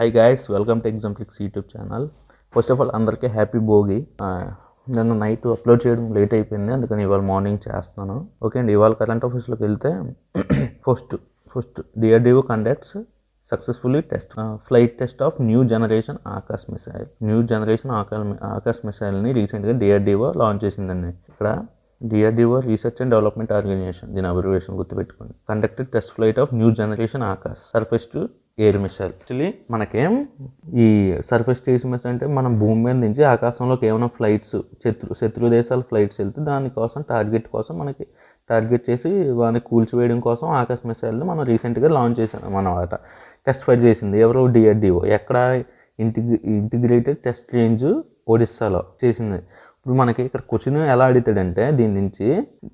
High guys welcome to ఎగ్జాంప్లిక్స్ YouTube channel first of all అందరికీ happy Bhogi. నేను night upload చేయడం late అయిపోయింది అందుకని ఇవాళ మార్నింగ్ చేస్తున్నాను. ఓకే అండి ఇవాళ కరెంట్ ఆఫీస్లోకి వెళ్తే first first DRDO conducts successfully test flight test of new generation Akash missile new generation Akash Akash మిసైల్ని రీసెంట్గా డిఆర్డిఓ లాంచ్ చేసిందండి. ఇక్కడ DRDO research and development organisation దీని అబ్రివేషన్ గుర్తుపెట్టుకోండి. Conducted test flight of new generation Akash surface to air missile actually మనకేం ఈ surface station air అంటే మనం భూమి మీద నుంచి ఆకాశంలోకి ఏమైనా ఫ్లైట్స్ శత్రు శత్రు దేశాల ఫ్లైట్స్ వెళ్తే దానికోసం టార్గెట్ కోసం మనకి టార్గెట్ చేసి వాడిని కూల్చివేయడం కోసం ఆకాశ మిసైల్ని మనం రీసెంట్గా లాంచ్ చేసాం అనమాట టెస్ట్ ఫైర్ చేసింది ఎవరో డిఆర్డిఓ ఎక్కడ ఇంటిగ్రే ఇంటిగ్రేటెడ్ టెస్ట్ రేంజ్ ఒడిస్సాలో చేసింది. ఇప్పుడు మనకి ఇక్కడ క్వశ్చన్ ఎలా అడుగుతాడంటే దీని నుంచి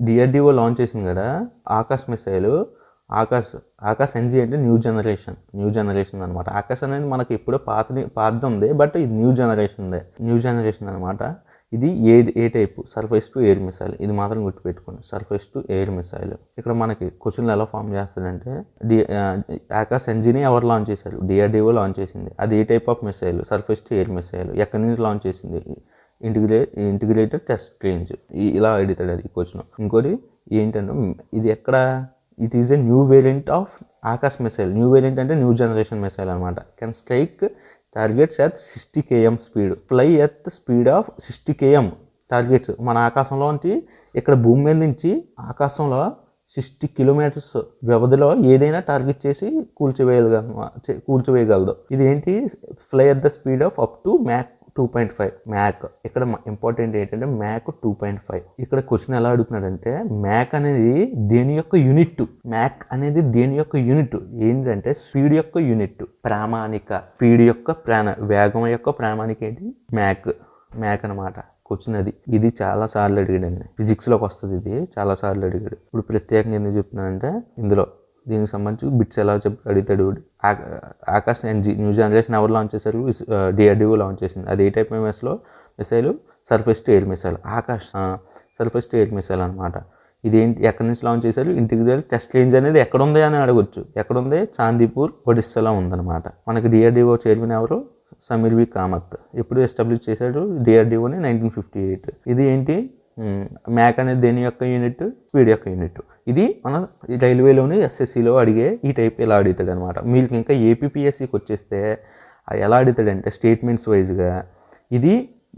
డిఆర్డిఓ లాంచ్ చేసింది కదా ఆకాశ్ మిసైల్ ఆకాశ్ ఆకాశ్ ఎన్జీ అంటే న్యూ జనరేషన్ న్యూ జనరేషన్ అనమాట ఆకాశ్ అనేది మనకి ఇప్పుడు పాత పాత ఉంది బట్ ఇది న్యూ జనరేషన్దే. న్యూ జనరేషన్ అనమాట ఇది ఏ ఏ type? Surface to air missile ఇది మాత్రం గుర్తుపెట్టుకోండి. సర్ఫేస్ టు ఎయిర్ మిసైల్ ఇక్కడ మనకి క్వశ్చన్లు ఎలా ఫామ్ చేస్తాడంటే డి ఆ, ఆకాశ్ ఎన్జీని ఎవరు లాంచ్ చేశారు? డిఆర్డిఓ లాంచ్ చేసింది. అది ఏ type of missile surface to air missile ఎక్కడి నుంచి లాంచ్ చేసింది? ఇంటిగ్రే ఇంటిగ్రేటెడ్ టెస్ట్ రేంజ్ ఇలా అడుగుతాడు అది క్వశ్చన్ ఇంకోటి ఏంటంటే ఇది ఎక్కడ it is a new variant of Akash missile new variant అంటే న్యూ జనరేషన్ మిసైల్ అనమాట can strike targets at sixty KM speed fly at speed of sixty KM targets మన ఆకాశంలో నుంచి ఇక్కడ భూమి మీద నుంచి ఆకాశంలో సిక్స్టీ కిలోమీటర్స్ వ్యవధిలో ఏదైనా టార్గెట్ చేసి కూల్చివేయగల కూల్చివేయగలదు. ఇది ఏంటి fly at the speed of up to Mach two point five Mach ఇక్కడ ఇంపార్టెంట్ ఏంటంటే మ్యాక్ టూ పాయింట్ ఫైవ్ ఇక్కడ క్వశ్చన్ ఎలా అడుగుతున్నాడంటే మ్యాక్ అనేది దేని యొక్క యూనిట్ మ్యాక్ అనేది దేని యొక్క యూనిట్ ఏంటంటే స్పీడ్ యొక్క యూనిట్ ప్రామాణిక స్పీడ్ యొక్క ప్రాణ వేగం యొక్క ప్రామాణిక ఏంటి? మ్యాక్ మ్యాక్ అనమాట క్వశ్చన్ అది. ఇది చాలా సార్లు అడిగాడండి. ఫిజిక్స్లోకి వస్తుంది ఇది. చాలా సార్లు అడిగాడు. ఇప్పుడు ప్రత్యేకంగా ఎందుకు చెప్తున్నానంటే ఇందులో దీనికి సంబంధించి బిట్స్ ఎలా చెప్ అడుగుతాడు Akash and G new generation ఎవరు లాంచ్ చేశారు? డిఆర్డిఓ లాంచ్ చేసింది. అది ఏ type ఎంఎస్లో missile surface to air missile Akash surface to air missile అనమాట ఇది ఏంటి? ఎక్కడి నుంచి లాంచ్ చేశారు? దగ్గర టెస్ట్ రేంజ్ అనేది ఎక్కడ ఉంది అని అడగొచ్చు. ఎక్కడ ఉంది? చాందీపూర్ ఒడిస్సాలో ఉందన్నమాట. మనకి డిఆర్డిఓ చైర్మన్ ఎవరు? సమీర్ వి కామత్. ఎప్పుడు ఎస్టాబ్లిష్ చేశాడు? డిఆర్డిఓని నైన్టీన్ ఫిఫ్టీ ఎయిట్ ఇది ఏంటి? మ్యాక్ అనేది దేని యొక్క యూనిట్ స్పీడ్ యొక్క యూనిట్ ఇది మన రైల్వేలోని ఎస్ఎస్సిలో అడిగే ఈ టైప్ ఎలా అడుగుతాడు అనమాట మీకు ఇంకా ఏపీపీఎస్సికి వచ్చేస్తే ఎలా అడుగుతాడంటే స్టేట్మెంట్స్ వైజ్గా ఇది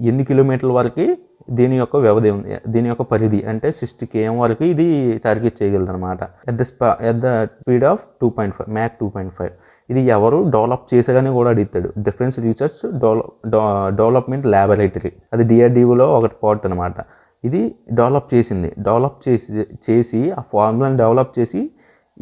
ఎన్ని కిలోమీటర్ల వరకు దీని యొక్క వ్యవధి ఉంది దీని యొక్క పరిధి అంటే సిక్స్టీ కేఎం వరకు ఇది టార్గెట్ చేయగలదు అనమాట at the spa at the speed of two point five Mach two point five ఇది ఎవరు డెవలప్ చేశారని కూడా అడుగుతాడు. డిఫెన్స్ రీసెర్చ్ డెవలప్మెంట్ ల్యాబొరేటరీ అది డిఆర్డిఓలో ఒకటి పార్ట్ అనమాట ఇది డెవలప్ చేసింది. డెవలప్ చేసి చేసి ఆ ఫార్ములాని డెవలప్ చేసి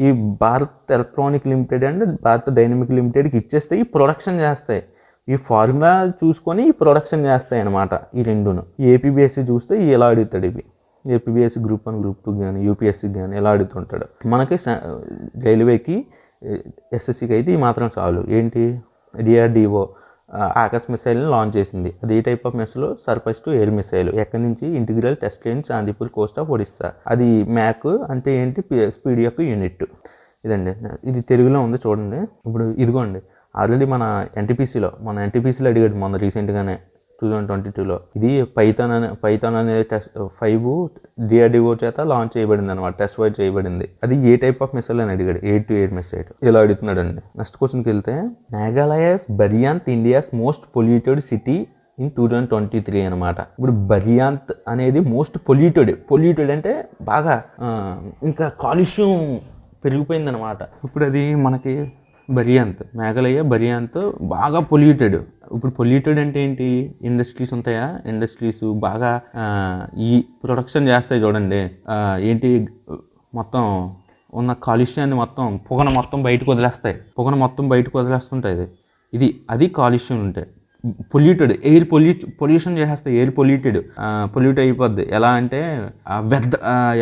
ఈ Bharat electronic limited and Bharat dynamic లిమిటెడ్కి ఇచ్చేస్తే ఈ ప్రొడక్షన్ చేస్తాయి. ఈ ఫార్ములా చూసుకొని ఈ ప్రొడక్షన్ చేస్తాయి అనమాట ఈ రెండును. ఏపీబీఎస్సీ చూస్తే ఎలా అడుగుతాడు ఇవి? APBSC group one group two కానీ యూపీఎస్సీ కానీ ఎలా అడుగుతుంటాడు? మనకి రైల్వేకి ఎస్ఎస్సికి అయితే ఈ మాత్రం చాలు. ఏంటి? డిఆర్డిఓ ఆకాశ్ మిసైల్ని లాంచ్ చేసింది. అది ఈ type of missile surface to air missile ఎక్కడి నుంచి? Integral test range Chandipur coast of Odisha అది మ్యాక్ అంటే ఏంటి? స్పీడ్ యొక్క యూనిట్ ఇదండి. ఇది తెలుగులో ఉంది చూడండి. ఇప్పుడు ఇదిగోండి. ఆల్రెడీ మన ఎన్టీపీసీలో మన ఎన్టీపీసీలో అడిగాడు మొన్న రీసెంట్గానే టూ థౌజండ్ ట్వంటీ టూలో ఇది పైథాన్ అనే పైథాన్ అనే టెస్ట్ ఫైవ్ డిఆర్డిఓ చేత లాంచ్ చేయబడింది అనమాట టెస్ట్ వైడ్ చేయబడింది. అది ఏ టైప్ ఆఫ్ మిసైల్ అని అడిగాడు ఎయిట్ టు ఎయిట్ మిసైల్ ఇలా అడుగుతున్నాడు అండి నెక్స్ట్ క్వశ్చన్కి వెళ్తే Meghalaya's Byrnihat India's most polluted city in two thousand twenty three అనమాట ఇప్పుడు బరియాంత్ అనేది మోస్ట్ పొల్యూటెడ్ పొల్యూటెడ్ అంటే బాగా ఇంకా కాలుష్యం పెరిగిపోయిందనమాట ఇప్పుడు అది మనకి బరియాంత్ మేఘాలయ బరియాంత్ బాగా పొల్యూటెడ్ ఇప్పుడు పొల్యూటెడ్ అంటే ఏంటి? ఇండస్ట్రీస్ ఉంటాయా? ఇండస్ట్రీస్ బాగా ఈ ప్రొడక్షన్ చేస్తాయి చూడండి. ఏంటి? మొత్తం ఉన్న కాలుష్యాన్ని మొత్తం పొగను మొత్తం బయటకు వదిలేస్తాయి. పొగను మొత్తం బయటకు వదిలేస్తుంటాయి ఇది. అది కాలుష్యం ఉంటాయి పొల్యూటెడ్ ఎయిర్ పొల్యూ పొల్యూషన్ చేసేస్తాయి ఎయిర్ పొల్యూటెడ్ పొల్యూట్ అయిపోద్ది. ఎలా అంటే వ్యర్థ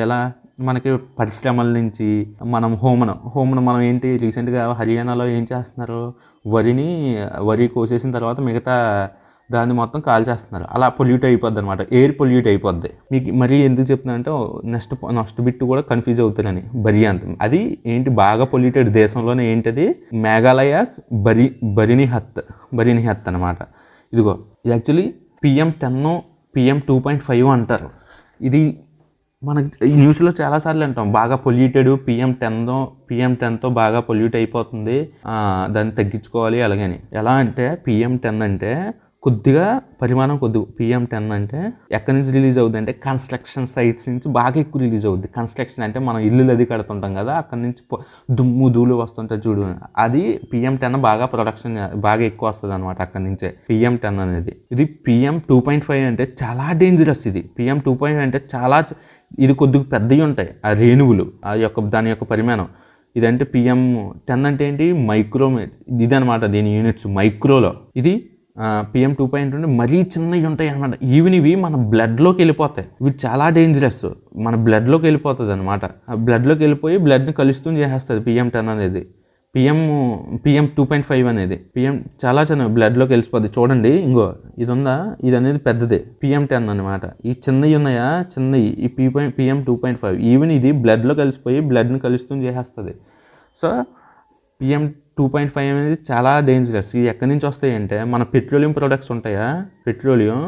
ఎలా మనకి పరిశ్రమల నుంచి మనం హోమను హోమను మనం ఏంటి? రీసెంట్గా హర్యానాలో ఏం చేస్తున్నారు? వరిని వరి కోసేసిన తర్వాత మిగతా దాన్ని మొత్తం కాల్ చేస్తున్నారు అలా పొల్యూట్ అయిపోద్ది అనమాట ఎయిర్ పొల్యూట్ అయిపోద్ది. మీకు మరీ ఎందుకు చెప్తున్నా అంటే నెక్స్ట్ నెక్స్ట్ బిట్ కూడా కన్ఫ్యూజ్ అవుతారని బరి అంత. అది ఏంటి బాగా పొల్యూటెడ్ దేశంలోనే ఏంటది? మేఘాలయాస్ బరి బరినిహత్ బరినిహత్ అనమాట ఇదిగో actually PM ten PM two point five అంటారు. ఇది మనకి ఈ న్యూస్లో చాలాసార్లు అంటాం బాగా పొల్యూటెడ్ పిఎం టెన్తో పిఎం టెన్తో బాగా పొల్యూట్ అయిపోతుంది. దాన్ని తగ్గించుకోవాలి అలాగని. ఎలా అంటే పిఎం టెన్ అంటే కొద్దిగా పరిమాణం కొద్ది. పిఎం టెన్ అంటే ఎక్కడి నుంచి రిలీజ్ అవుద్ది అంటే కన్స్ట్రక్షన్ సైట్స్ నుంచి బాగా ఎక్కువ రిలీజ్ అవుద్ది. కన్స్ట్రక్షన్ అంటే మనం ఇల్లు అది కడుతుంటాం కదా అక్కడి నుంచి దుమ్ము ధూళి వస్తుంటాయి చూడు. అది పిఎం టెన్ బాగా ప్రొడక్షన్ బాగా ఎక్కువ వస్తుంది అనమాట అక్కడి నుంచే. పిఎం టెన్ అనేది. ఇది పిఎం టూ పాయింట్ ఫైవ్ అంటే చాలా డేంజరస్ ఇది. పిఎం టూ పాయింట్ అంటే చాలా ఇది కొద్దిగా పెద్దవి ఉంటాయి. ఆ రేణువులు ఆ యొక్క దాని యొక్క పరిమాణం. ఇదంటే పిఎం టెన్ అంటే ఏంటి? మైక్రో ఇది అనమాట దీని యూనిట్స్ మైక్రోలో ఇది పిఎం టూ పాయింట్ ఉంటే మరీ చిన్నవి ఉంటాయి అనమాట ఈవెన్ ఇవి మన బ్లడ్లోకి వెళ్ళిపోతాయి. ఇవి చాలా డేంజరస్ మన బ్లడ్లోకి వెళ్ళిపోతుంది అనమాట ఆ బ్లడ్లోకి వెళ్ళిపోయి బ్లడ్ని కలుస్తూ చేసేస్తుంది పిఎం టెన్ అనేది. PM PM two point five అనేది. పిఎం చాలా చిన్న బ్లడ్లోకి వెళ్ళిపోద్ది. చూడండి ఇంకో ఇది ఉందా ఇది అనేది పెద్దదే పిఎం టెన్ అనమాట ఈ చిన్నవి ఉన్నాయా? చిన్నవి ఈ P point PM two point five even ఇది బ్లడ్లో కలిసిపోయి బ్లడ్ని కలుస్తూ చేసేస్తుంది. So PM two point five అనేది చాలా డేంజరస్ ఇది ఎక్కడి నుంచి వస్తాయి అంటే మన పెట్రోలియం ప్రొడక్ట్స్ ఉంటాయా? పెట్రోలియం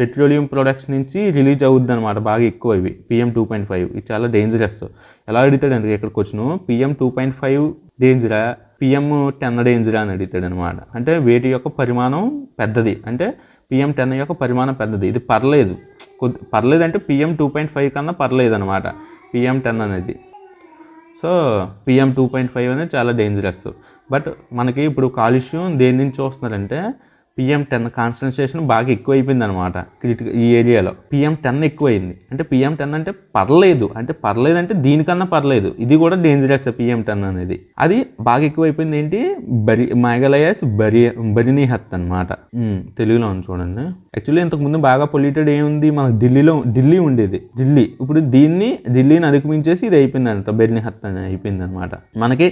పెట్రోలియం ప్రొడక్ట్స్ నుంచి రిలీజ్ అవుద్ది అనమాట బాగా ఎక్కువ ఇవి. పిఎం టూ పాయింట్ ఫైవ్ ఇది చాలా డేంజరస్ ఎలా అడుగుతాడు అంటే ఇక్కడికి వచ్చిన. పిఎం టూ పాయింట్ ఫైవ్ డేంజరా పిఎం టెన్ డేంజరా అని అడుగుతాడు అనమాట అంటే వేటి యొక్క పరిమాణం పెద్దది. అంటే పిఎం టెన్ యొక్క పరిమాణం పెద్దది. ఇది పర్లేదు. కొద్ది పర్లేదు అంటే పిఎం టూ పాయింట్ ఫైవ్ కన్నా పర్లేదు అనమాట పిఎం టెన్ అనేది. So PM two point five అనేది చాలా డేంజరస్ బట్ మనకి ఇప్పుడు కాలుష్యం దేని నుంచి చూస్తున్నారంటే పిఎం టెన్ కాన్సన్ట్రేషన్ బాగా ఎక్కువైపోయింది అనమాట క్రిటికల్ ఈ ఏరియాలో. పిఎం టెన్ ఎక్కువైంది. అంటే పిఎం టెన్ అంటే పర్లేదు. అంటే పర్లేదు అంటే దీనికన్నా పర్లేదు. ఇది కూడా డేంజరస్ పిఎం టెన్ అనేది. అది బాగా ఎక్కువైపోయింది ఏంటి? బరి మేఘాలయస్ బరి బరినీహత్ అనమాట తెలుగులో ఉంది చూడండి. యాక్చువల్లీ ఇంతకుముందు బాగా పొల్యూటెడ్ ఏముంది? మనకు ఢిల్లీలో ఢిల్లీ ఉండేది. ఢిల్లీ. ఇప్పుడు దీన్ని ఢిల్లీని అధిగమించేసి ఇది అయిపోయింది అంట బెర్నిహత్ అని అయిపోయింది అనమాట మనకి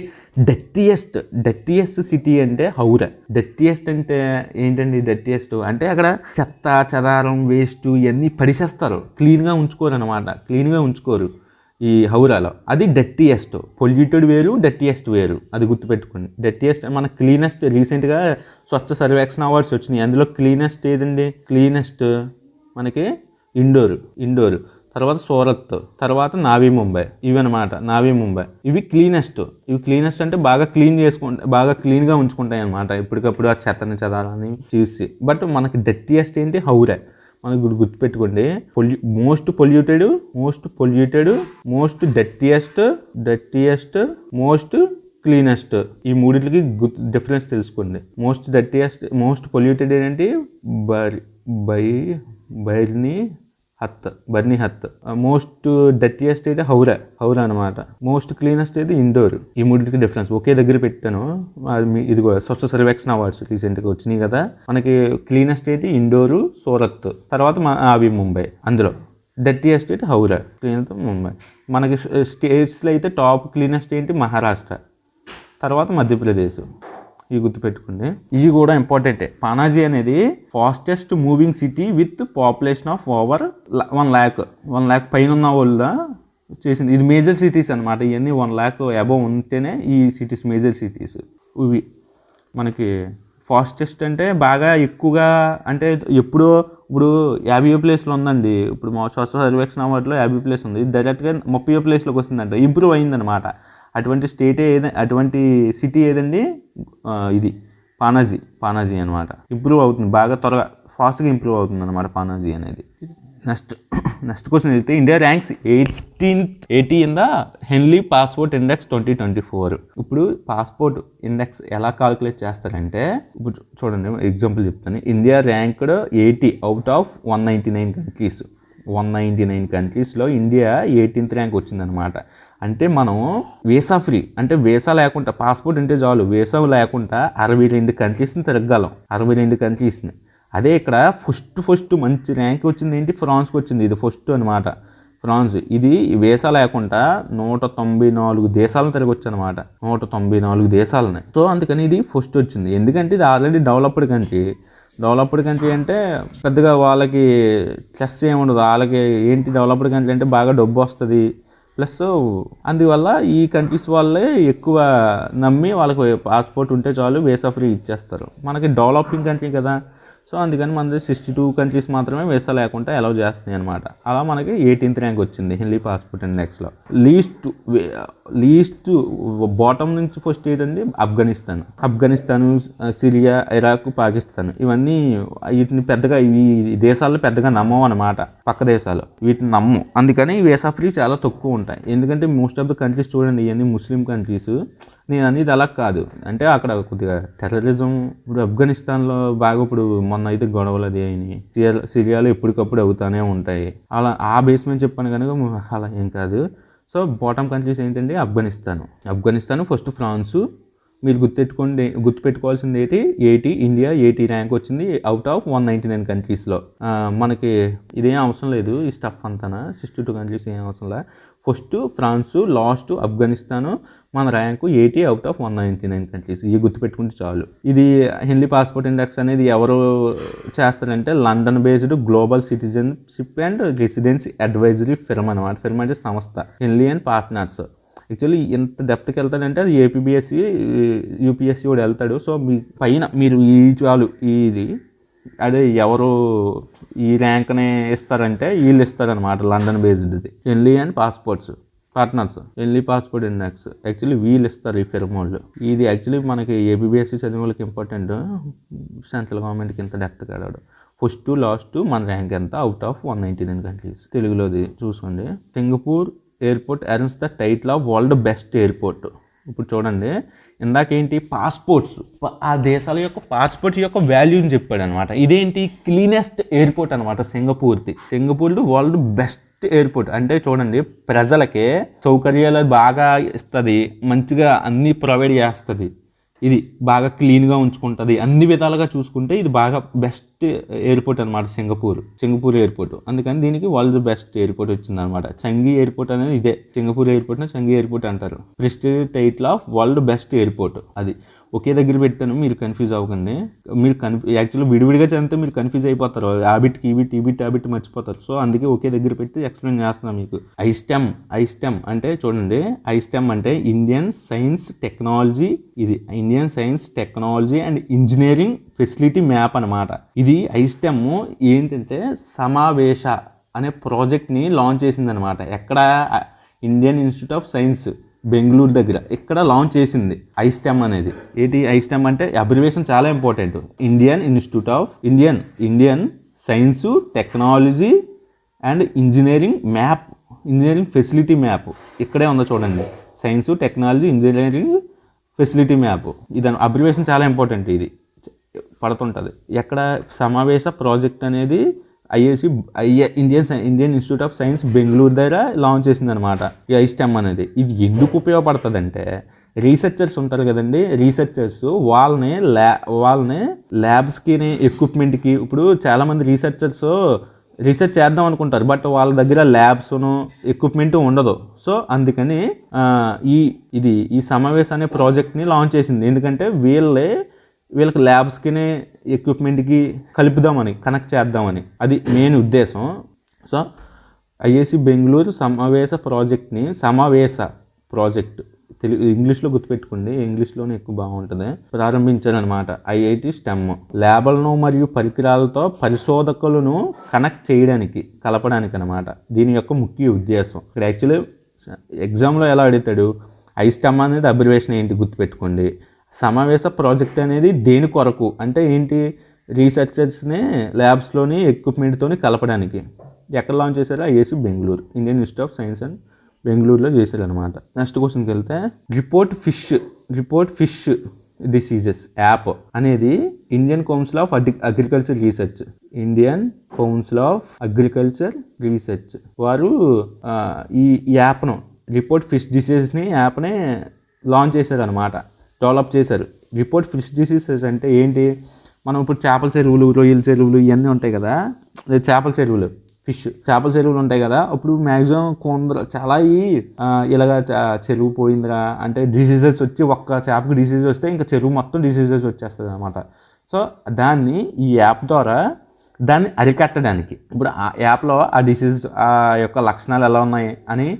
డెత్తియస్ట్ డెత్తియస్ట్ సిటీ అంటే హౌరా. డెట్టియెస్ట్ అంటే ఏంటండి డెట్టియెస్ట్ అంటే అక్కడ చెత్త చెదారం వేస్ట్ ఇవన్నీ పడిసేస్తారు. క్లీన్గా ఉంచుకోరు అనమాట క్లీన్గా ఉంచుకోరు ఈ హౌరాలో. అది డెట్టియెస్ట్ పొల్యూటెడ్ వేరు డెట్టియెస్ట్ వేరు. అది గుర్తుపెట్టుకోండి. ఎస్ట్ మన క్లీనెస్ట్ రీసెంట్గా స్వచ్ఛ సర్వేక్షణ అవార్డ్స్ వచ్చినాయి. అందులో క్లీనెస్ట్ ఏదండి? క్లీనెస్ట్ మనకి ఇండోర్. ఇండోర్. తర్వాత సూరత్ తర్వాత నావీ ముంబై ఇవి అనమాట నావీ ముంబై. ఇవి క్లీనెస్ట్ ఇవి క్లీనెస్ట్ అంటే బాగా క్లీన్ చేసుకుంటే బాగా క్లీన్గా ఉంచుకుంటాయి అనమాట ఎప్పటికప్పుడు ఆ చెత్తని చెదాలని చూసి. బట్ మనకి డర్టీయెస్ట్ ఏంటి? హౌరే. మనకు గుర్తు గుర్తుపెట్టుకోండి. పొల్యూ most polluted most polluted most dirtiest dirtiest most cleanest ఈ మూడింటికి డిఫరెన్స్ తెలుసుకోండి మోస్ట్ డర్టీయెస్ట్ మోస్ట్ పొల్యూటెడ్ ఏంటంటే బై బై Byrnihat Byrnihat most dirtiest అయితే హౌరా హౌరా అనమాట మోస్ట్ క్లీనెస్ట్ అయితే ఇండోర్ ఈ మూడింటికి డిఫరెన్స్ ఒకే దగ్గర పెట్టాను అది ఇదిగో స్వచ్ఛ సర్వేక్షణ అవార్డ్స్ రీసెంట్గా వచ్చినాయి కదా మనకి క్లీనెస్ట్ అయితే ఇండోరు సూరత్ తర్వాత మా అవి ముంబై అందులో డర్టీయెస్ట్ అయితే హౌరా క్లీనెస్ట్ ముంబై మనకి స్టేట్స్లో అయితే టాప్ క్లీనెస్ట్ ఏంటి మహారాష్ట్ర తర్వాత మధ్యప్రదేశ్ ఇవి గుర్తుపెట్టుకోండి ఇవి కూడా ఇంపార్టెంటే పానాజీ అనేది fastest moving city with population of over one lakh one lakh పైన ఉన్న వాళ్ళ చేసింది. ఇది మేజర్ సిటీస్ అనమాట ఇవన్నీ వన్ ల్యాక్ అబవ్ ఉంటేనే ఈ సిటీస్ మేజర్ సిటీస్ ఇవి మనకి ఫాస్టెస్ట్ అంటే బాగా ఎక్కువగా అంటే ఎప్పుడో ఇప్పుడు యాభై ప్లేస్లో ఉందండి. ఇప్పుడు మా స్వచ్ఛ సర్వేక్షణ అవార్డులో యాభై ప్లేస్ ఉంది. డైరెక్ట్గా ముప్పై ప్లేస్లోకి వస్తుందంట. ఇంప్రూవ్ అయిందనమాట అటువంటి స్టేట్ ఏది అటువంటి సిటీ ఏదండి? ఇది. పానాజీ. పానాజీ అనమాట ఇంప్రూవ్ అవుతుంది. బాగా త్వరగా ఫాస్ట్గా ఇంప్రూవ్ అవుతుంది అనమాట పానాజీ అనేది. నెక్స్ట్ నెక్స్ట్ క్వశ్చన్ వెళ్తే India ranks eighteenth eighty in the Henley passport index twenty twenty four. ఇప్పుడు పాస్పోర్ట్ ఇండెక్స్ ఎలా కాల్కులేట్ చేస్తారంటే ఇప్పుడు చూడండి ఎగ్జాంపుల్ చెప్తాను. India ranked eighty out of one ninety nine countries. One ninety nine కంట్రీస్లో India eighteenth rank వచ్చిందనమాట అంటే మనం వీసా ఫ్రీ అంటే వీసా లేకుండా పాస్పోర్ట్ ఉంటే చాలు వీసా లేకుండా అరవై రెండు కంట్రీస్ని తిరగగలం. అరవై రెండు కంట్రీస్ని. అదే ఇక్కడ ఫస్ట్ ఫస్ట్ మంచి ర్యాంక్ వచ్చింది ఏంటి? ఫ్రాన్స్కి వచ్చింది. ఇది ఫస్ట్ అనమాట ఫ్రాన్స్ ఇది వీసా లేకుండా నూట తొంభై నాలుగు దేశాలను తిరగొచ్చు అనమాట నూట తొంభై నాలుగు దేశాలని. సో అందుకని ఇది ఫస్ట్ వచ్చింది. ఎందుకంటే ఇది already developed country. Developed country అంటే పెద్దగా వాళ్ళకి స్ట్రెస్ ఏముండదు. వాళ్ళకి ఏంటి డెవలప్డ్ కంట్రీ అంటే బాగా డబ్బు వస్తుంది. ప్లస్ అందువల్ల ఈ కంట్రీస్ వాళ్ళే ఎక్కువ నమ్మి వాళ్ళకి పాస్పోర్ట్ ఉంటే చాలు వేసా ఫ్రీ ఇచ్చేస్తారు. మనకి డెవలపింగ్ కంట్రీ కదా. సో అందుకని మనది సిక్స్టీ టూ కంట్రీస్ మాత్రమే వీసా లేకుండా అలౌ చేస్తున్నాయి అనమాట అలా మనకి ఎయిటీన్త్ ర్యాంక్ వచ్చింది హిల్లీ పాస్పోర్ట్ ఇండెక్స్లో లీస్ట్ లీస్ట్ బాటమ్ నుంచి ఫస్ట్ ఏంటండి ఆఫ్ఘనిస్తాన్. ఆఫ్ఘనిస్తాన్ సిరియా ఇరాక్ పాకిస్తాన్ ఇవన్నీ వీటిని పెద్దగా ఈ దేశాల్లో పెద్దగా నమ్మవు అనమాట పక్క దేశాలు. వీటిని నమ్మవు. అందుకని ఈ వీసా ఫ్రీ చాలా తక్కువ ఉంటాయి. ఎందుకంటే మోస్ట్ ఆఫ్ ద కంట్రీస్ చూడండి ఇవన్నీ ముస్లిం కంట్రీస్ నేను అనేది అలా కాదు. అంటే అక్కడ కొద్దిగా టెర్రరిజం ఇప్పుడు ఆఫ్ఘనిస్తాన్లో బాగా ఇప్పుడు మొన్న అయితే గొడవలు అది అయినాయి. సిరియా సిరియాలో ఎప్పటికప్పుడు అవుతానే ఉంటాయి. అలా ఆ బేస్మెంట్ చెప్పాను కనుక అలా ఏం కాదు. సో బాటమ్ కంట్రీస్ ఏంటంటే ఆఫ్ఘనిస్తాన్. Afghanistan first France. మీరు గుర్తెట్టుకోండి గుర్తుపెట్టుకోవాల్సింది ఏంటి? ఎయిటీ ఇండియా ఎయిటీ ర్యాంక్ వచ్చింది out of one ninety nine కంట్రీస్లో మనకి ఇదేం అవసరం లేదు ఈ స్టఫ్ అంతా సిక్స్టీ టూ కంట్రీస్ ఏం అవసరం లేదు ఫస్ట్ ఫ్రాన్సు లాస్ట్ ఆఫ్ఘనిస్తాను. మన rank eighty out of one ninety nine countries ఇవి గుర్తుపెట్టుకుంటే చాలు. ఇది హిందీ పాస్పోర్ట్ ఇండెక్స్ అనేది ఎవరు చేస్తారంటే London based global citizenship and residency advisory firm అనమాట ఫిర్మ్ అంటే సంస్థ. హిందీ అండ్ పార్ట్నర్స్ యాక్చువల్లీ ఎంత డెప్త్కి వెళ్తాడంటే అది ఏపీబీఎస్సి యూపీఎస్సి కూడా వెళ్తాడు. సో మీ పైన మీరు ఈ చాలు ఇది అదే ఎవరు ఈ ర్యాంక్ని ఇస్తారంటే వీళ్ళు ఇస్తారనమాట London బేస్డ్ది Henley and passports partners Henley passport index actually వీళ్ళు ఇస్తారు ఈ ఫిర్మ్ వాళ్ళు ఇది యాక్చువల్లీ మనకి ఏబిబిఎస్సి చదివిన వాళ్ళకి ఇంపార్టెంట్ సెంట్రల్ గవర్నమెంట్కి ఇంత డెప్త్ కాడాడు ఫస్ట్ లాస్ట్ మన ర్యాంక్ ఎంత? Out of one ninety nine countries తెలుగులోది చూసుకోండి. Singapore airport earns the title of world best airport ఇప్పుడు చూడండి. ఇందాకేంటి పాస్పోర్ట్స్ ఆ దేశాల యొక్క పాస్పోర్ట్స్ యొక్క వాల్యూని చెప్పాడు అనమాట ఇదేంటి? క్లీనెస్ట్ ఎయిర్పోర్ట్ అనమాట సింగపూర్ది. సింగపూర్ వరల్డ్ బెస్ట్ ఎయిర్పోర్ట్ అంటే చూడండి ప్రజలకి సౌకర్యాలు బాగా ఇస్తుంది. మంచిగా అన్నీ ప్రొవైడ్ చేస్తుంది. ఇది బాగా క్లీన్గా ఉంచుకుంటుంది. అన్ని విధాలుగా చూసుకుంటే ఇది బాగా బెస్ట్ ఎయిర్పోర్ట్ అనమాట సింగపూర్. సింగపూర్ ఎయిర్పోర్ట్ అందుకని దీనికి వరల్డ్ బెస్ట్ ఎయిర్పోర్ట్ వచ్చింది అనమాట చంగి ఎయిర్పోర్ట్ అనేది ఇదే. సింగపూర్ ఎయిర్పోర్ట్ని చంగి ఎయిర్పోర్ట్ అంటారు. Prestige title of world best airport అది. ఒకే దగ్గర పెట్టాను మీరు కన్ఫ్యూజ్ అవ్వకండి. మీరు కన్ఫ్యూ యాక్చువల్లీ విడివిడిగా చదివితే మీరు కన్ఫ్యూజ్ అయిపోతారు. ఆ బిట్ ఈ బిట్ ఈ బిట్ మర్చిపోతారు. సో అందుకే ఒకే దగ్గర పెట్టి ఎక్స్ప్లెయిన్ చేస్తున్నాను మీకు. ఐస్టెమ్ ఐస్టెమ్ అంటే చూడండి ఐస్టెమ్ అంటే ఇండియన్ సైన్స్ టెక్నాలజీ ఇది. Indian science technology and engineering facility map అనమాట ఇది ఐస్టెమ్ ఏంటంటే సమావేశ అనే ప్రాజెక్ట్ని లాంచ్ చేసిందనమాట ఎక్కడ Indian institute of science Bengaluru దగ్గర. ఇక్కడ లాంచ్ చేసింది ఐస్టెమ్ అనేది. ఏంటి ఐస్టెమ్ అంటే అబ్రివేషన్ చాలా important Indian institute of Indian Indian science technology and engineering map engineering facility map ఇక్కడే ఉందో చూడండి. Science technology engineering facility map ఇది అబ్రివేషన్ చాలా ఇంపార్టెంట్ ఇది. పడుతుంటుంది. ఎక్కడ సమావేశ ప్రాజెక్ట్ అనేది IAC IA Indian Indian institute of science Bengaluru దగ్గర లాంచ్ చేసింది అనమాట ఈ ఐస్టెమ్ అనేది. ఇది ఎందుకు ఉపయోగపడుతుందంటే రీసెర్చర్స్ ఉంటారు కదండి రీసెర్చర్స్ వాళ్ళని ల్యా వాళ్ళని ల్యాబ్స్కి ఎక్విప్మెంట్కి ఇప్పుడు చాలామంది రీసెర్చర్స్ రీసెర్చ్ చేద్దాం అనుకుంటారు బట్ వాళ్ళ దగ్గర ల్యాబ్స్ను ఎక్విప్మెంట్ ఉండదు. సో అందుకని ఈ ఇది ఈ సమావేశం అనే ప్రాజెక్ట్ని లాంచ్ చేసింది. ఎందుకంటే వీళ్ళే వీళ్ళకి ల్యాబ్స్కి ఎక్విప్మెంట్కి కలుపుదామని కనెక్ట్ చేద్దామని. అది మెయిన్ ఉద్దేశం. సో ఐఏసి బెంగళూరు సమావేశ ప్రాజెక్ట్ని సమావేశ ప్రాజెక్ట్. తెలుగు ఇంగ్లీష్లో గుర్తుపెట్టుకోండి ఇంగ్లీష్లోనే ఎక్కువ బాగుంటుంది. ప్రారంభించారనమాట ఐఐటి స్టెమ్. ల్యాబ్లను మరియు పరికరాలతో పరిశోధకులను కనెక్ట్ చేయడానికి కలపడానికి అనమాట దీని యొక్క ముఖ్య ఉద్దేశం. ఇక్కడ యాక్చువల్లీ ఎగ్జామ్లో ఎలా అడుగుతాడు? ఐ స్టెమ్ అనేది అబ్రివేషన్ ఏంటి గుర్తుపెట్టుకోండి. సమావేశ ప్రాజెక్ట్ అనేది దేని కొరకు? అంటే ఏంటి? రీసెర్చర్స్ని ల్యాబ్స్లోని ఎక్విప్మెంట్తోని కలపడానికి. ఎక్కడ లాంచ్ చేశారు? IAC Bengaluru. Indian institute of science and బెంగళూరులో చేశారనమాట నెక్స్ట్ క్వశ్చన్కి వెళ్తే report fish report fish diseases app అనేది Indian council of agri agriculture research. Indian council of agriculture research. వారు ఈ యాప్ను రిపోర్ట్ ఫిష్ డిసీజెస్ని యాప్ని లాంచ్ చేశారనమాట డెవలప్ చేశారు. రిపోర్ట్ ఫిష్ డిసీజెస్ అంటే ఏంటి? మనం ఇప్పుడు చేపల చెరువులు రొయ్యల చెరువులు ఇవన్నీ ఉంటాయి కదా. చేపల చెరువులు ఫిష్ చేపల చెరువులు ఉంటాయి కదా. అప్పుడు మ్యాక్సిమం కొందరు చాలా ఈ ఇలాగ చెరువు పోయిందిరా అంటే డిసీజెస్ వచ్చి ఒక్క చేపకి డిసీజ్ వస్తే ఇంకా చెరువు మొత్తం డిసీజెస్ వచ్చేస్తుంది అనమాట సో దాన్ని ఈ యాప్ ద్వారా దాన్ని అరికట్టడానికి ఇప్పుడు ఆ యాప్లో ఆ డిసీజ్ ఆ యొక్క లక్షణాలు ఎలా ఉన్నాయి అని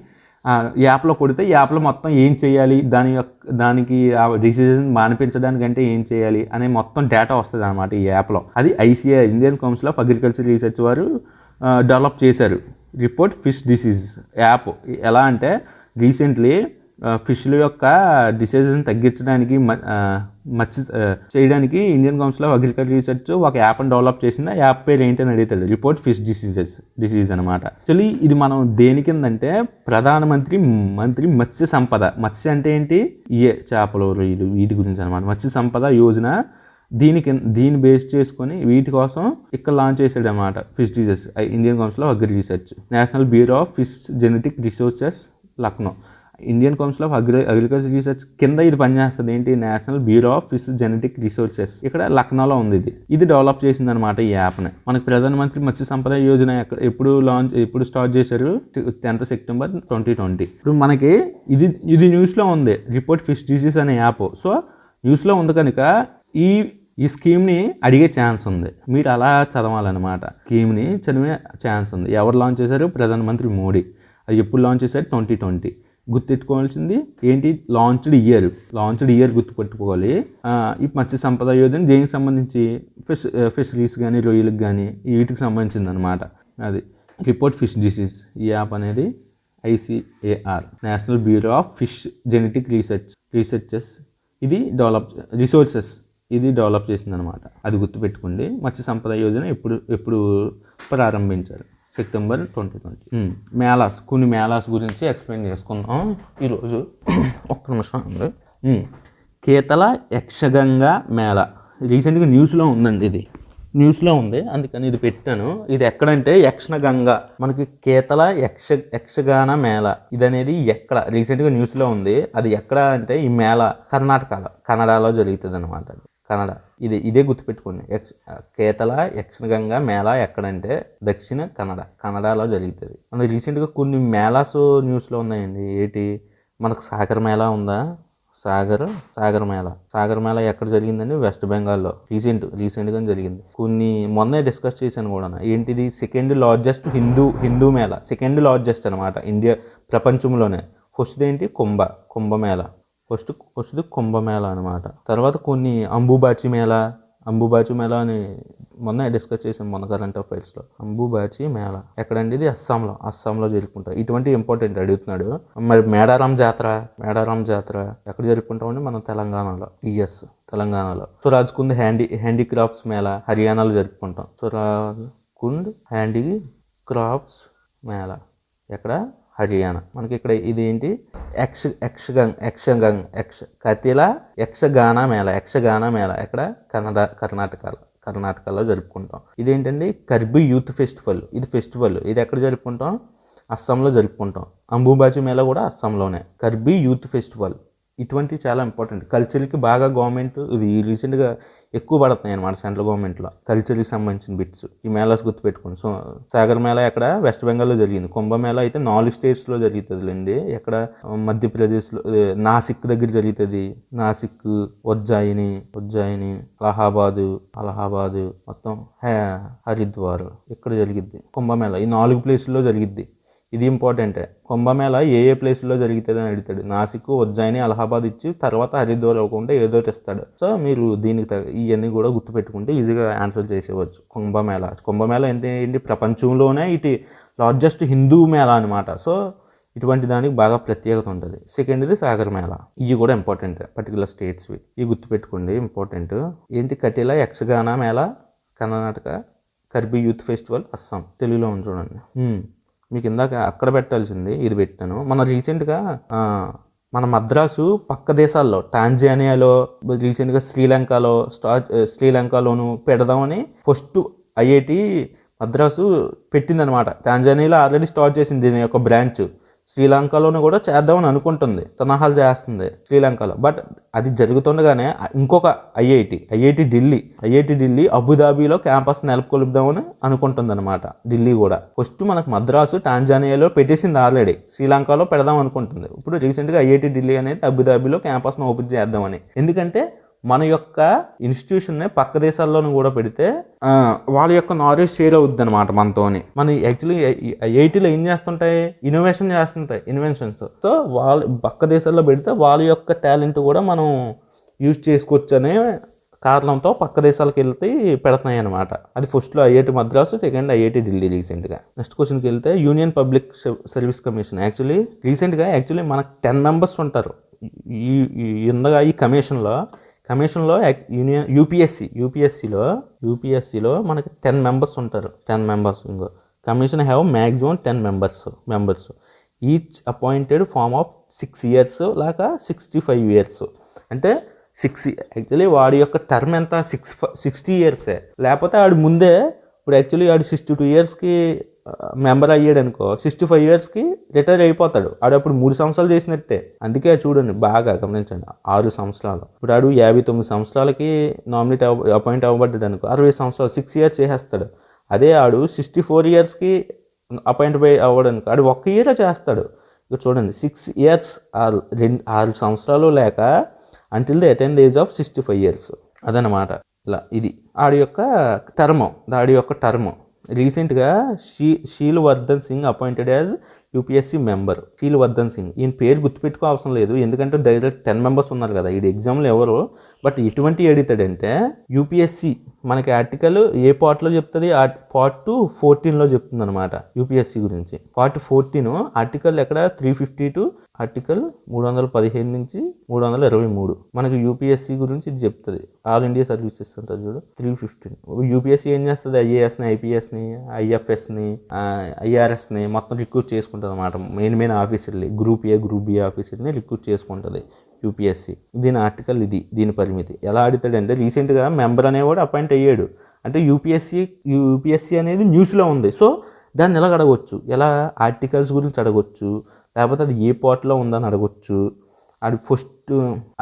యాప్లో కొడితే యాప్లో మొత్తం ఏం చేయాలి? దాని యొక్క దానికి ఆ డిసిజన్ మానిపించడానికి అంటే ఏం చేయాలి? అనే మొత్తం డేటా వస్తుంది అనమాట ఈ యాప్లో అది ICI Indian council of agriculture research వారు డెవలప్ చేశారు. రిపోర్ట్ ఫిష్ డిసీజ్ యాప్ ఎలా అంటే రీసెంట్లీ ఫిష్ల యొక్క డిసీజెస్ని తగ్గించడానికి మ- మత్స్య చేయడానికి Indian council of agriculture research ఒక యాప్ని డెవలప్ చేసింది ఆ యాప్ పేరు ఏంటని అడుగుతాడు రిపోర్ట్ ఫిష్ డిసీజెస్ డిసీజ్ అనమాట యాక్చువల్లీ ఇది మనం దేని కిందంటే ప్రధానమంత్రి మంత్రి మత్స్య సంపద. మత్స్య అంటే ఏంటి? ఏ చేపలు రొయ్యలు వీటి గురించి అనమాట మత్స్య సంపద యోజన దీనికి దీన్ని బేస్ చేసుకొని వీటి కోసం ఇక్కడ లాంచ్ చేశాడు అనమాట fish diseases Indian council of agri research. National bureau of fish genetic resources Lucknow. Indian council of agri agriculture research కింద ఇది పనిచేస్తుంది. ఏంటి? National bureau of fish genetic resources ఇక్కడ లక్నోలో ఉంది ఇది. ఇది డెవలప్ చేసింది అనమాట ఈ యాప్ని మనకి ప్రధానమంత్రి మత్స్య సంపద యోజన ఎక్కడ ఎప్పుడు లాంచ్ ఎప్పుడు స్టార్ట్ చేశారు? టెన్త్ సెప్టెంబర్ ట్వంటీ ట్వంటీ ఇప్పుడు మనకి ఇది ఇది న్యూస్లో ఉంది. రిపోర్ట్ ఫిష్ డిసీజ్ అనే యాప్ సో న్యూస్లో ఉంది కనుక ఈ ఈ స్కీమ్ని అడిగే ఛాన్స్ ఉంది. మీరు అలా చదవాలన్నమాట. స్కీమ్ని చదివే ఛాన్స్ ఉంది. ఎవరు లాంచ్ చేశారు? ప్రధానమంత్రి మోడీ. అది ఎప్పుడు లాంచ్ చేశారు? ట్వంటీ ట్వంటీ గుర్తెట్టుకోవాల్సింది ఏంటి? లాంచ్డ్ ఇయర్ లాంచ్డ్ ఇయర్ గుర్తుపెట్టుకోవాలి. ఈ మత్స్య సంపద యోజన దేనికి సంబంధించి? ఫిష్ ఫిషరీస్ కానీ రొయ్యలకు కానీ వీటికి సంబంధించింది అనమాట అది రిపోర్ట్ ఫిష్ డిసీజ్. ఈ యాప్ అనేది ICAR national bureau of fish genetic research researches. ఇది డెవలప్ రిసోర్సెస్. ఇది డెవలప్ చేసిందనమాట అది గుర్తుపెట్టుకోండి. మత్స్య సంపద యోజన ఎప్పుడు ఎప్పుడు ప్రారంభించారు? September twenty twenty. మేళాస్ కొన్ని మేళాస్ గురించి ఎక్స్ప్లెయిన్ చేసుకుందాం. ఈరోజు ఒక్క నిమిషం అండి. కేతల యక్షగంగ మేళ. రీసెంట్గా న్యూస్లో ఉందండి ఇది. న్యూస్లో ఉంది అందుకని ఇది పెట్టాను. ఇది ఎక్కడంటే యక్షగంగ. మనకి కేతల యక్ష యక్షగాన మేళ. ఇది అనేది ఎక్కడ? రీసెంట్గా న్యూస్లో ఉంది. అది ఎక్కడ అంటే ఈ మేళ కర్ణాటకలో కన్నడలో జరుగుతుంది అనమాట కన్నడ. ఇది ఇదే గుర్తుపెట్టుకోండి. యక్ష కేతల యక్షగంగ మేళా ఎక్కడంటే దక్షిణ కన్నడ. కన్నడలో జరుగుతుంది. మన రీసెంట్గా కొన్ని మేళాస్ న్యూస్లో ఉన్నాయండి. ఏంటి? మనకు సాగర్ మేళా ఉందా? సాగర్ సాగర్ మేళ. సాగర్ మేళ ఎక్కడ జరిగిందండి? వెస్ట్ బెంగాల్లో. రీసెంట్ రీసెంట్గా జరిగింది. కొన్ని మొన్నే డిస్కస్ చేశాను కూడా ఏంటిది? Second largest Hindu Hindu Mela. Second largest అనమాట ఇండియా ప్రపంచంలోనే. ఫస్ట్ ఏంటి? కుంభ కుంభమేళ ఫస్ట్ ఫస్ట్ కుంభమేళ అనమాట తర్వాత కొన్ని అంబుబాచి మేళ అంబుబాచి మేళ అని మొన్న డిస్కస్ చేసాం మొన్న కరెంట్ అఫైర్స్లో. అంబుబాచి మేళ. ఎక్కడండి ఇది? అస్సాంలో. అస్సాంలో జరుపుకుంటారు ఇటువంటి ఇంపార్టెంట్ అడుగుతున్నాడు. మరి మేడారం జాతర మేడారం జాతర ఎక్కడ జరుపుకుంటామండి? మనం తెలంగాణలో ఇయస్ తెలంగాణలో. So Rajkund handy handicrafts mela హర్యానాలో జరుపుకుంటాం. So Rajkund handicrafts mela. ఎక్కడ? హర్యానా. మనకి ఇక్కడ ఇది ఏంటి? యక్ష యక్షగంగ్ యక్షగంగ్ యక్ష కతిల యక్షగాన మేళ యక్షగాన మేళ. ఎక్కడ? కన్నడ కర్ణాటకలో కర్ణాటకలో జరుపుకుంటాం. ఇదేంటండి? Karbi youth festival. ఇది ఫెస్టివల్. ఇది ఎక్కడ జరుపుకుంటాం? అస్సాంలో జరుపుకుంటాం. అంబుబాచి మేళ కూడా అస్సాంలోనే. Karbi youth festival. ఇటువంటివి చాలా ఇంపార్టెంట్. కల్చర్కి బాగా గవర్నమెంట్ ఇది రీసెంట్గా ఎక్కువ పడుతున్నాయి అనమాట సెంట్రల్ గవర్నమెంట్లో కల్చర్కి సంబంధించిన బిట్స్. ఈ మేళాస్ గుర్తుపెట్టుకోండి. సో సాగర్ మేళా ఎక్కడ? వెస్ట్ బెంగాల్లో జరిగింది. కుంభమేళ అయితే నాలుగు స్టేట్స్లో జరుగుతుందిలేండి. ఎక్కడ? మధ్యప్రదేశ్లో నాసిక్ దగ్గర జరుగుతుంది. నాసిక్ ఉజ్జాయిని ఉజ్జాయిని అలహాబాదు అలహాబాదు మొత్తం హరిద్వార్ ఇక్కడ జరిగిద్ది? కుంభమేళ ఈ నాలుగు ప్లేసుల్లో జరిగిద్ది. ఇది ఇంపార్టెంటే కుంభమేళ ఏ ఏ ప్లేస్లో జరుగుతుంది అని అడుగుతాడు. నాసిక్ ఉజ్జాయిని అలహాబాద్ ఇచ్చి తర్వాత హరిద్వార్ అవ్వకుండా ఏదో ఇస్తాడు. సో మీరు దీనికి ఇవన్నీ కూడా గుర్తుపెట్టుకుంటే ఈజీగా ఆన్సర్ చేసేవచ్చు కుంభమేళ. కుంభమేళ ఏంటి ఏంటి? ప్రపంచంలోనే ఇటు లార్జెస్ట్ హిందూ మేళ అనమాట సో ఇటువంటి దానికి బాగా ప్రత్యేకత ఉంటుంది. సెకండ్ది సాగర్ మేళ. ఇవి కూడా ఇంపార్టెంట్ పర్టికులర్ స్టేట్స్వి ఇవి గుర్తుపెట్టుకోండి ఇంపార్టెంట్ ఏంటి? Kateel Yakshagana mela Karnataka Karbi youth festival Assam. తెలుగులో ఉంది చూడండి. మీకు ఇందాక అక్కడ పెట్టాల్సింది ఇది పెట్టాను. మన రీసెంట్గా మన మద్రాసు పక్క దేశాల్లో టాంజానియాలో రీసెంట్గా శ్రీలంకలో స్టా శ్రీలంకలోను పెడదామని ఫస్ట్ ఐఐటి మద్రాసు పెట్టిందనమాట. టాంజానియాలో ఆల్రెడీ స్టార్ట్ చేసింది దీని యొక్క బ్రాంచ్. శ్రీలంకలోనే కూడా చేద్దామని అనుకుంటుంది. తనహాలు చేస్తుంది శ్రీలంకలో. బట్ అది జరుగుతుండగానే ఇంకొక IIT IIT Delhi IIT Delhi అబుదాబీలో campus నెలకొల్పుదామని అనుకుంటుంది అనమాట ఢిల్లీ కూడా. ఫస్ట్ మనకు మద్రాసు టాంజానియాలో పెట్టేసింది ఆల్రెడీ శ్రీలంకలో పెడదాం అనుకుంటుంది. ఇప్పుడు రీసెంట్గా ఐఐటి ఢిల్లీ అనేది అబుదాబీలో క్యాంపస్ను ఓపెన్ చేద్దామని. ఎందుకంటే మన యొక్క ఇన్స్టిట్యూషన్ని పక్క దేశాల్లోనూ కూడా పెడితే వాళ్ళ యొక్క నాలెడ్జ్ షేర్ అవుద్ది అనమాట మనతోని మన యాక్చువల్లీ ఐటీలో ఏం చేస్తుంటాయి ఇన్నోవేషన్ చేస్తుంటాయి ఇన్వెన్షన్స్ సో వాళ్ళ పక్క దేశాల్లో పెడితే వాళ్ళ యొక్క టాలెంట్ కూడా మనం యూజ్ చేసుకోవచ్చు అనే కారణంతో పక్క దేశాలకు వెళ్తే పెడుతున్నాయి అనమాట అది ఫస్ట్లో IIT Madras second IIT Delhi రీసెంట్గా నెక్స్ట్ క్వశ్చన్కి వెళ్తే union public service commission actually రీసెంట్గా యాక్చువల్లీ మనకు టెన్ మెంబర్స్ ఉంటారు ఈ ఈ- ఇందగా ఈ కమిషన్లో కమిషన్లో యాక్- యూనియన్ యూపీఎస్సి యూపీఎస్సిలో యూపీఎస్సిలో మనకి టెన్ మెంబర్స్ ఉంటారు. టెన్ మెంబర్స్ ఇంకో. Commission have maximum ten members members. Each appointed form of six years లాగా సిక్స్టీ ఫైవ్ ఇయర్స్. అంటే సిక్స్ యాక్చువల్లీ వాడి యొక్క టర్మ్ ఎంత? సిక్స్ సిక్స్టీ ఇయర్సే. లేకపోతే ఆడు ముందే ఇప్పుడు యాక్చువల్లీ ఆడు సిక్స్టీ టూ ఇయర్స్కి మెంబర్ అయ్యాడు అనుకో సిక్స్టీ ఫైవ్ ఇయర్స్కి రిటైర్ అయిపోతాడు. ఆడు అప్పుడు మూడు సంవత్సరాలు చేసినట్టే. అందుకే చూడండి బాగా గమనించండి. ఆరు సంవత్సరాలు. ఇప్పుడు ఆడు యాభై తొమ్మిది సంవత్సరాలకి నామినేట్ అపాయింట్ అవ్వబడ్డాడు అనుకో అరవై సంవత్సరాలు సిక్స్ ఇయర్స్ చేసేస్తాడు. అదే ఆడు సిక్స్టీ ఫోర్ ఇయర్స్కి అపాయింట్ అవ్వడానికి ఆడు ఒక్క ఇయర్ చేస్తాడు. ఇక చూడండి సిక్స్ ఇయర్స్ ఆరు రెండు ఆరు సంవత్సరాలు లేక until the attend age of sixty five years అదనమాట ఇలా ఇది. ఆడి యొక్క టర్మ్ ఆడి యొక్క టర్మ్. రీసెంట్గా she Sheel Vardhan Singh appointed as UPSC member Sheel Vardhan Singh. ఈయన పేరు గుర్తుపెట్టుకో అవసరం లేదు. ఎందుకంటే డైరెక్ట్ టెన్ మెంబర్స్ ఉన్నారు కదా. ఈ ఎగ్జామ్లో ఎవరు. బట్ ఎటువంటి అడుగుతాడంటే యూపీఎస్సీ మనకి ఆర్టికల్ ఏ పార్ట్లో చెప్తుంది? ఆ పార్ట్ టు ఫోర్టీన్లో చెప్తుంది అనమాట యూపీఎస్సీ గురించి. పార్ట్ ఫోర్టీన్ ఆర్టికల్ ఎక్కడ? త్రీ ఫిఫ్టీ టు ఆర్టికల్ మూడు వందల పదిహేను నుంచి మూడు వందల ఇరవై మూడు. మనకి యూపీఎస్సీ గురించి ఇది చెప్తుంది. ఆల్ ఇండియా సర్వీసెస్ ఉంటుంది చూడు. త్రీ ఫిఫ్టీన్ యూపీఎస్సీ ఏం చేస్తుంది? ఐఏఎస్ని ఐపీఎస్ని ఐఎఫ్ఎస్ని ఐఆర్ఎస్ని మొత్తం రిక్రూట్ చేసుకుంటుంది అనమాట మెయిన్ మెయిన్ ఆఫీసర్లు. గ్రూప్ ఏ గ్రూప్ బి ఆఫీసర్ని రిక్రూట్ చేసుకుంటుంది యూపీఎస్సీ. దీని ఆర్టికల్ ఇది దీని పరిమితి. ఎలా ఆడుతాడంటే రీసెంట్గా మెంబర్ అనేవాడు అపాయింట్ అయ్యాడు. అంటే యూపీఎస్సీ యూపీఎస్సీ అనేది న్యూస్లో ఉంది. సో దాన్ని ఎలా అడగవచ్చు ఎలా ఆర్టికల్స్ గురించి అడగవచ్చు లేకపోతే అది ఏ పోర్ట్లో ఉందని అడగవచ్చు అది ఫస్ట్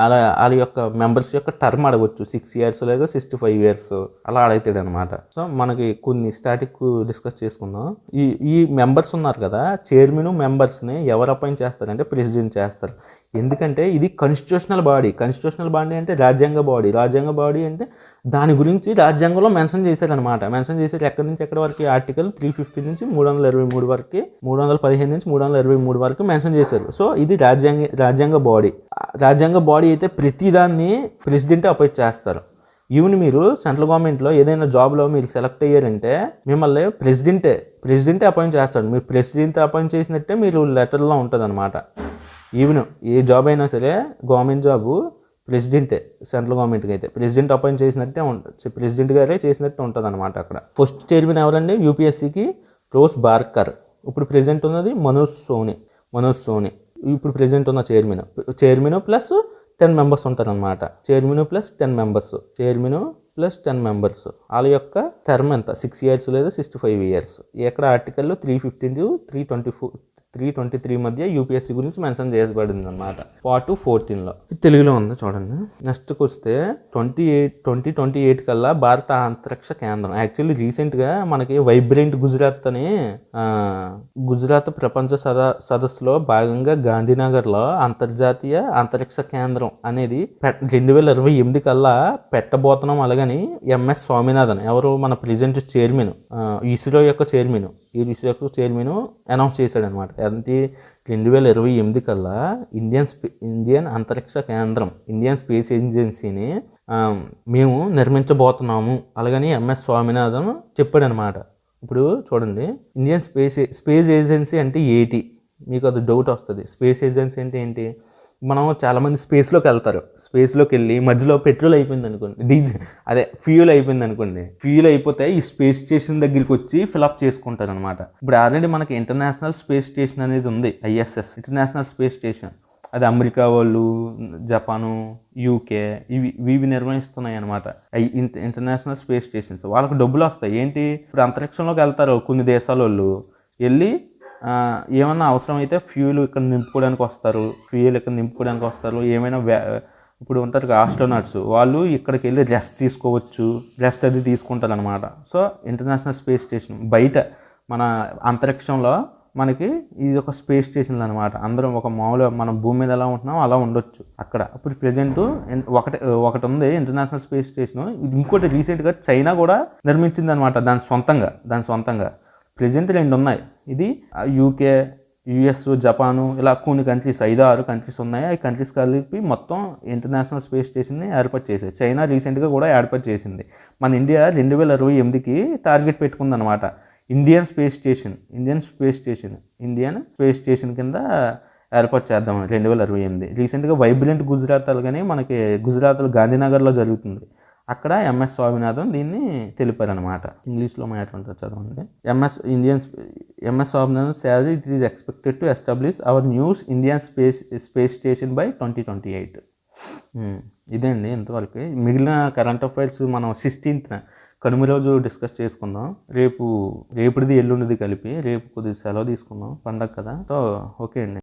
అలా వాళ్ళ యొక్క మెంబర్స్ యొక్క టర్మ్ అడగవచ్చు సిక్స్ ఇయర్స్ లేదా సిక్స్టీ ఫైవ్ ఇయర్స్ అలా అడుగుతాడు అనమాట సో మనకి కొన్ని స్టాటిక్ డిస్కస్ చేసుకుందాం. ఈ ఈ మెంబర్స్ ఉన్నారు కదా చైర్మన్ మెంబర్స్ని ఎవరు అపాయింట్ చేస్తారంటే ప్రెసిడెంట్ చేస్తారు. ఎందుకంటే ఇది కాన్స్టిట్యూషనల్ బాడీ కాన్స్టిట్యూషనల్ బాడీ అంటే రాజ్యాంగ బాడీ రాజ్యాంగ బాడీ అంటే దాని గురించి రాజ్యాంగంలో మెన్షన్ చేశారనమాట మెన్షన్ చేశారు ఎక్కడి నుంచి ఎక్కడి వరకు? ఆర్టికల్ త్రీ ఫిఫ్టీ నుంచి మూడు వందల ఇరవై మూడు వరకు మూడు వందల పదిహేను నుంచి మూడు వందల ఇరవై మూడు వరకు మెన్షన్ చేశారు. సో ఇది రాజ్యాంగ రాజ్యాంగ బాడీ రాజ్యాంగ బాడీ అయితే ప్రతిదాన్ని ప్రెసిడెంట్ అపాయింట్ చేస్తారు. ఈవెన్ మీరు సెంట్రల్ గవర్నమెంట్లో ఏదైనా జాబ్లో మీరు సెలెక్ట్ అయ్యారంటే మిమ్మల్ని ప్రెసిడెంటే ప్రెసిడెంటే అపాయింట్ చేస్తాడు. మీరు ప్రెసిడెంట్ అపాయింట్ చేసినట్టే మీరు లెటర్లో ఉంటుంది అనమాట ఈవెన్ ఏ జాబ్ అయినా సరే గవర్నమెంట్ జాబు ప్రెసిడెంటే సెంట్రల్ గవర్నమెంట్కి అయితే. ప్రెసిడెంట్ అపాయింట్ చేసినట్టే ఉంటుంది ప్రెసిడెంట్ గారే చేసినట్టు ఉంటుంది అనమాట అక్కడ. ఫస్ట్ చైర్మన్ ఎవరండి? యూపీఎస్సీకి క్లోస్ బార్కర్. ఇప్పుడు ప్రెసిడెంట్ ఉన్నది మనోజ్ సోని. మనోజ్ సోని. ఇప్పుడు ప్రెసిడెంట్ ఉన్న chairman chairman plus ten members ఉంటారనమాట chairman plus ten members chairman plus ten members వాళ్ళ యొక్క టర్మ్ ఎంత? సిక్స్ ఇయర్స్ లేదా సిక్స్టీ ఫైవ్ ఇయర్స్ ఎక్కడ ఆర్టికల్లో three fifteen to three twenty four three twenty three మధ్య యూపీఎస్సీ గురించి మెన్షన్ చేయబడింది అనమాట పార్ట్ ఫోర్టీన్లో. తెలుగులో ఉంది చూడండి. నెక్స్ట్కి వస్తే twenty eight twenty twenty eight కల్లా భారత అంతరిక్ష కేంద్రం. యాక్చువల్లీ రీసెంట్గా మనకి వైబ్రెంట్ గుజరాత్ అని గుజరాత్ ప్రపంచ సద సదస్సులో భాగంగా గాంధీనగర్లో అంతర్జాతీయ అంతరిక్ష కేంద్రం అనేది రెండు వేల ఇరవై ఎనిమిది కల్లా పెట్టబోతున్నాం. అలాగని ఎంఎస్ స్వామినాథన్ ఎవరు మన ప్రజెంట్ చైర్మన్ ఇస్రో యొక్క చైర్మన్ ఈ ఇస్రో చైర్మన్ అనౌన్స్ చేశాడు అనమాట అది రెండు వేల ఇరవై ఎనిమిది కల్లా ఇండియన్ స్పే ఇండియన్ అంతరిక్ష కేంద్రం ఇండియన్ స్పేస్ ఏజెన్సీని మేము నిర్మించబోతున్నాము. అలాగని ఎంఎస్ స్వామినాథన్ చెప్పాడు అనమాట ఇప్పుడు చూడండి ఇండియన్ స్పేస్ స్పేస్ ఏజెన్సీ అంటే ఏటి? మీకు అది డౌట్ వస్తుంది. స్పేస్ ఏజెన్సీ అంటే ఏంటి? మనం చాలామంది స్పేస్లోకి వెళ్తారు. స్పేస్లోకి వెళ్ళి మధ్యలో పెట్రోల్ అయిపోయింది అనుకోండి డీజిల్ అదే ఫ్యూల్ అయిపోయింది అనుకోండి ఫ్యూల్ అయిపోతే ఈ స్పేస్ స్టేషన్ దగ్గరికి వచ్చి ఫిలప్ చేసుకుంటారు అనమాట ఇప్పుడు ఆల్రెడీ మనకి ఇంటర్నేషనల్ స్పేస్ స్టేషన్ అనేది ఉంది ఐఎస్ఎస్ ఇంటర్నేషనల్ స్పేస్ స్టేషన్ అది అమెరికా వాళ్ళు జపాను యూకే ఇవి ఇవి నిర్వహిస్తున్నాయి అనమాట ఇంటర్నేషనల్ స్పేస్ స్టేషన్స్ వాళ్ళకి డబ్బులు వస్తాయి. ఏంటి? ఇప్పుడు అంతరిక్షంలోకి వెళ్తారు కొన్ని దేశాల వాళ్ళు వెళ్ళి ఏమన్నా అవసరమైతే ఫ్యూయల్ ఫ్యూల్ ఇక్కడ నింపుకోవడానికి వస్తారు ఫ్యూయల్ ఇక్కడ నింపుకోవడానికి వస్తారు ఏమైనా వ్యా ఇప్పుడు ఉంటారు ఆస్ట్రోనాట్స్ వాళ్ళు ఇక్కడికి వెళ్ళి రెస్ట్ తీసుకోవచ్చు రెస్ట్ అది తీసుకుంటారు అనమాట సో ఇంటర్నేషనల్ స్పేస్ స్టేషన్ బయట మన అంతరిక్షంలో మనకి ఇది ఒక స్పేస్ స్టేషన్లు అనమాట అందరం ఒక మామూలు మనం భూమి మీద ఎలా ఉంటున్నాం అలా ఉండొచ్చు అక్కడ. ఇప్పుడు ప్రజెంట్ ఒకటి ఒకటి ఉంది ఇంటర్నేషనల్ స్పేస్ స్టేషన్ ఇంకోటి రీసెంట్గా చైనా కూడా నిర్మించింది అనమాట దాని సొంతంగా దాని సొంతంగా ప్రజెంట్ రెండు ఉన్నాయి. ఇది యూకే యుఎస్ జపాను ఇలా కొన్ని కంట్రీస్ ఐదు ఆరు కంట్రీస్ ఉన్నాయి. ఆ కంట్రీస్ కలిపి మొత్తం ఇంటర్నేషనల్ స్పేస్ స్టేషన్ని ఏర్పాటు చేశాయి. చైనా రీసెంట్గా కూడా ఏర్పాటు చేసింది. మన ఇండియా రెండు వేల ఇరవై ఎనిమిదికి target పెట్టుకుందనమాట Indian space station Indian space station Indian space station కింద ఏర్పాటు చేద్దాం రెండు వేల ఇరవై ఎనిమిది. రీసెంట్గా వైబ్రెంట్ గుజరాత్ కానీ మనకి గుజరాత్లో గాంధీనగర్లో జరుగుతుంది. అక్కడ ఎంఎస్ స్వామినాథన్ దీన్ని తెలిపారనమాట ఇంగ్లీష్లో మ్యాటర్ ఉంటుంది చదవండి MS Indian MS Swaminathan salary it is expected to establish our news Indian space space station by twenty twenty eight ఇదే అండి ఇంతవరకు. మిగిలిన కరెంట్ అఫైర్స్ మనం సిక్స్టీన్త్న కనుమ రోజు డిస్కస్ చేసుకుందాం. రేపు రేపుడిది ఎల్లుండిది కలిపి రేపు కొద్దిగా సెలవు తీసుకుందాం. పండగ కదా. సో ఓకే అండి.